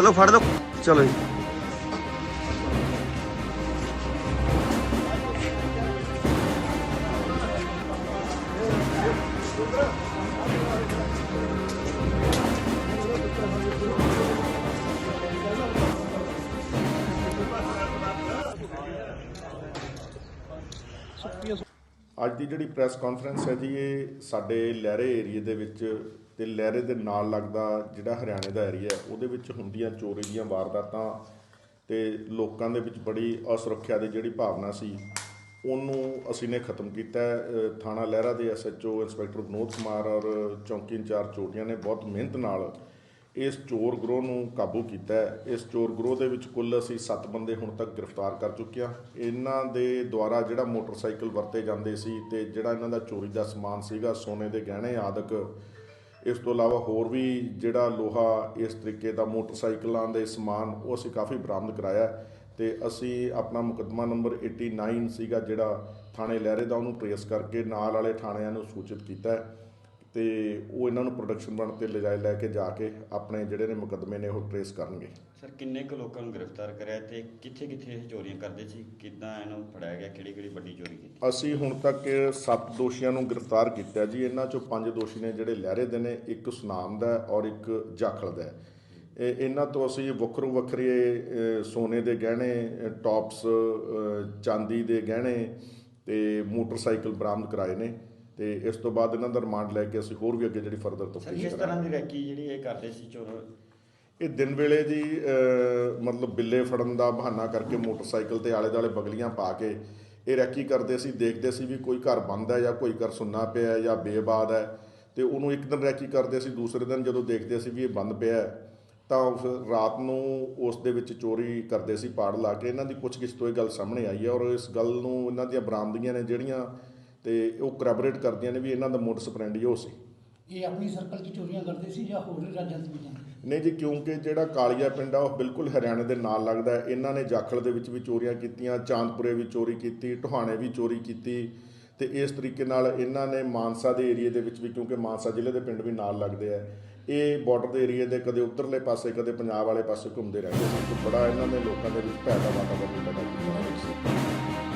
ਫੜ ਲਓ ਫੜ ਲਓ। ਚਲੋ ਜੀ। ਅੱਜ ਦੀ ਜਿਹੜੀ ਪ੍ਰੈਸ ਕਾਨਫਰੰਸ ਹੈ ਜੀ, ਇਹ ਸਾਡੇ ਲਹਿਰੇ ਏਰੀਏ ਦੇ ਵਿੱਚ ਤੇ ਲਹਿਰੇ ਦੇ ਨਾਲ ਲੱਗਦਾ ਜਿਹੜਾ ਹਰਿਆਣੇ ਦਾ ਏਰੀਆ ਉਹਦੇ ਵਿੱਚ ਹੁੰਦੀਆਂ ਚੋਰੀ ਦੀਆਂ ਵਾਰਦਾਤਾਂ ਤੇ ਲੋਕਾਂ ਦੇ ਵਿੱਚ ਬੜੀ ਅਸੁਰੱਖਿਆ ਦੀ ਜਿਹੜੀ ਭਾਵਨਾ ਸੀ, ਉਹਨੂੰ ਅਸੀਂ ਨੇ ਖਤਮ ਕੀਤਾ ਥਾਣਾ ਲਹਿਰਾ ਦੇ ਐਸਐਚਓ ਇੰਸਪੈਕਟਰ ਵਿਨੋਦ ਕੁਮਾਰ ਔਰ ਚੌਂਕੀ ਇੰਚਾਰਜ ਚੋਟੀਆਂ ਨੇ ਬਹੁਤ ਮਿਹਨਤ ਨਾਲ ਇਸ ਚੋਰ ਗਰੋਹ ਨੂੰ ਕਾਬੂ ਕੀਤਾ ਹੈ। ਇਸ ਚੋਰ ਗਰੋਹ ਦੇ ਵਿੱਚ ਕੁੱਲ ਅਸੀਂ 7 ਬੰਦੇ ਹੁਣ ਤੱਕ ਗ੍ਰਿਫਤਾਰ ਕਰ ਚੁੱਕੇ ਹਾਂ। ਇਹਨਾਂ ਦੇ ਦੁਆਰਾ ਜਿਹੜਾ ਮੋਟਰਸਾਈਕਲ ਵਰਤੇ ਜਾਂਦੇ ਸੀ ਤੇ ਜਿਹੜਾ ਇਹਨਾਂ ਦਾ ਚੋਰੀ ਦਾ ਸਮਾਨ ਸੀਗਾ, ਸੋਨੇ ਦੇ ਗਹਿਣੇ ਆਦਿਕ, ਇਸ ਤੋਂ ਇਲਾਵਾ ਹੋਰ ਵੀ ਜਿਹੜਾ ਲੋਹਾ, ਇਸ ਤਰੀਕੇ ਦਾ ਮੋਟਰਸਾਈਕਲਾਂ ਦੇ ਸਮਾਨ, ਉਹ ਅਸੀਂ ਕਾਫੀ ਬਰਾਮਦ ਕਰਾਇਆ ਹੈ। ਤੇ ਅਸੀਂ ਆਪਣਾ ਮੁਕੱਦਮਾ ਨੰਬਰ 89 ਸੀਗਾ ਜਿਹੜਾ ਥਾਣੇ ਲਹਿਰੇ ਦਾ ਉਹਨੂੰ ਟਰੇਸ ਕਰਕੇ ਨਾਲ ਵਾਲੇ ਥਾਣਿਆਂ ਨੂੰ ਸੂਚਿਤ ਕੀਤਾ ਹੈ। ਤੇ ਉਹ ਇਹਨਾਂ ਨੂੰ ਪ੍ਰੋਡਕਸ਼ਨ ਬਣ ਤੇ ਲਿਜਾਏ ਲੈ ਕੇ ਜਾ ਕੇ ਆਪਣੇ ਜਿਹੜੇ ਨੇ ਮੁਕੱਦਮੇ ਨੇ ਉਹ ਟਰੇਸ ਕਰਨਗੇ। ਸਰ ਕਿੰਨੇ ਕੁ ਲੋਕਾਂ ਨੂੰ ਗ੍ਰਿਫਤਾਰ ਕਰਿਆ ਤੇ ਕਿੱਥੇ ਕਿੱਥੇ ਇਹ ਚੋਰੀਆਂ ਕਰਦੇ ਸੀ? ਕਿੱਦਾਂ ਇਹਨੂੰ ਫੜਾਇਆ ਗਿਆ? ਕਿਹੜੀ ਕਿਹੜੀ ਵੱਡੀ ਚੋਰੀ ਕੀਤੀ? ਅਸੀਂ ਹੁਣ ਤੱਕ 7 ਦੋਸ਼ੀਆਂ ਨੂੰ ਗ੍ਰਿਫਤਾਰ ਕੀਤਾ ਜੀ। ਇਹਨਾਂ ਚੋਂ 5 ਦੋਸ਼ੀ ਨੇ ਜਿਹੜੇ ਲਹਿਰੇ ਦੇ ਨੇ ਇੱਕ ਸੁਨਾਮ ਦਾ ਔਰ ਇੱਕ ਜਾਖਲ ਦਾ। ਇਹਨਾਂ ਤੋਂ ਅਸੀਂ ਵੱਖਰੋ ਵੱਖਰੇ ਸੋਨੇ ਦੇ ਗਹਿਣੇ ਟੌਪਸ ਚਾਂਦੀ ਦੇ ਗਹਿਣੇ ਤੇ ਮੋਟਰਸਾਈਕਲ ਬਰਾਮਦ ਕਰਾਏ ਨੇ। ਤੇ ਇਸ ਤੋਂ ਬਾਅਦ ਇਹਨਾਂ ਦਾ ਰਿਮਾਂਡ ਲੈ ਕੇ ਅਸੀਂ ਹੋਰ ਵੀ ਅੱਗੇ ਜਿਹੜੀ ਫਰਦਰ ਤਫਤੀਸ਼ ਕਰਾਂਗੇ ਤਰ੍ਹਾਂ ਦੀ ਰੈਕੀ ਜਿਹੜੀ ਇਹ ਕਰਦੇ ਸੀ ਚੋਰ? ਇਹ ਦਿਨ ਵੇਲੇ ਜੀ ਅਹ, ਮਤਲਬ ਬਿੱਲੇ ਫੜਨ ਦਾ ਬਹਾਨਾ ਕਰਕੇ ਮੋਟਰਸਾਈਕਲ ਤੇ ਆਲੇ ਦਾਲੇ ਬਗਲੀਆਂ ਪਾ ਕੇ ਇਹ ਰੈਕੀ ਕਰਦੇ ਸੀ ਦੇਖਦੇ ਸੀ ਵੀ ਕੋਈ ਘਰ ਬੰਦ ਹੈ ਜਾਂ ਕੋਈ ਘਰ ਸੁੰਨਾ ਪਿਆ ਹੈ ਜਾਂ ਬੇਬਾਦ ਹੈ ਤੇ ਉਹਨੂੰ ਇੱਕ ਦਿਨ ਰੈਕੀ ਕਰਦੇ ਸੀ ਦੂਸਰੇ ਦਿਨ ਜਦੋਂ ਦੇਖਦੇ ਸੀ ਵੀ ਇਹ ਬੰਦ ਪਿਆ ਹੈ, ਤਾਂ ਉਸ ਰਾਤ ਨੂੰ ਉਸ ਦੇ ਵਿੱਚ ਚੋਰੀ ਕਰਦੇ ਸੀ ਪਾੜ ਲਾ ਕੇ। ਇਹਨਾਂ ਦੀ ਪੁੱਛਗਿੱਛ ਤੋਂ ਇਹ ਗੱਲ ਸਾਹਮਣੇ ਆਈ ਹੈ ਔਰ ਇਸ ਗੱਲ ਨੂੰ ਇਹਨਾਂ ਦੀਆਂ ਬਰਾਮਦੀਆਂ ਨੇ ਜਿਹੜੀਆਂ ਤੇ ਉਹ ਕਰੈਬੋਰੇਟ ਕਰਦੀਆਂ ਨੇ ਵੀ ਇਹਨਾਂ ਦਾ ਮੋਟਸ ਪ੍ਰੈਂਡੀ ਉਹ ਸੀ। ਇਹ ਆਪਣੀ ਸਰਕਲ 'ਚ ਚੋਰੀਆਂ ਕਰਦੇ ਸੀ ਜਾਂ ਹੋਰ ਰਾਜਾਂ 'ਚ ਵੀ ਜਾਂਦੇ ਨਹੀਂ ਜੀ ਕਿਉਂਕਿ ਜਿਹੜਾ ਕਾਲੀਆ ਪਿੰਡ ਆ ਉਹ ਬਿਲਕੁਲ ਹਰਿਆਣੇ ਦੇ ਨਾਲ ਲੱਗਦਾ ਹੈ। ਇਹਨਾਂ ਨੇ ਜਾਖਲ ਦੇ ਵਿੱਚ ਵੀ ਚੋਰੀਆਂ ਕੀਤੀਆਂ ਚਾਂਦਪੁਰੇ ਵੀ ਚੋਰੀ ਕੀਤੀ ਢੁਹਾਣੇ ਵੀ ਚੋਰੀ ਕੀਤੀ ਤੇ ਇਸ ਤਰੀਕੇ ਨਾਲ ਇਹਨਾਂ ਨੇ ਮਾਨਸਾ ਦੇ ਏਰੀਏ ਦੇ ਵਿੱਚ ਵੀ ਕਿਉਂਕਿ ਮਾਨਸਾ ਜ਼ਿਲ੍ਹੇ ਦੇ ਪਿੰਡ ਵੀ ਨਾਲ ਲੱਗਦੇ ਆ ਇਹ ਬਾਰਡਰ ਦੇ ਏਰੀਏ ਦੇ ਕਦੇ ਉਧਰਲੇ ਪਾਸੇ ਕਦੇ ਪੰਜਾਬ ਵਾਲੇ ਪਾਸੇ ਘੁੰਮਦੇ ਰਹਿੰਦੇ ਸੀ। ਬੜਾ ਇਹਨਾਂ ਨੇ ਲੋਕਾਂ ਦੇ ਵਿੱਚ ਭੈ ਦਾ ਵਾਤਾਵਰਨ ਪੈਦਾ ਕੀਤਾ ਹੋਇਆ ਸੀ।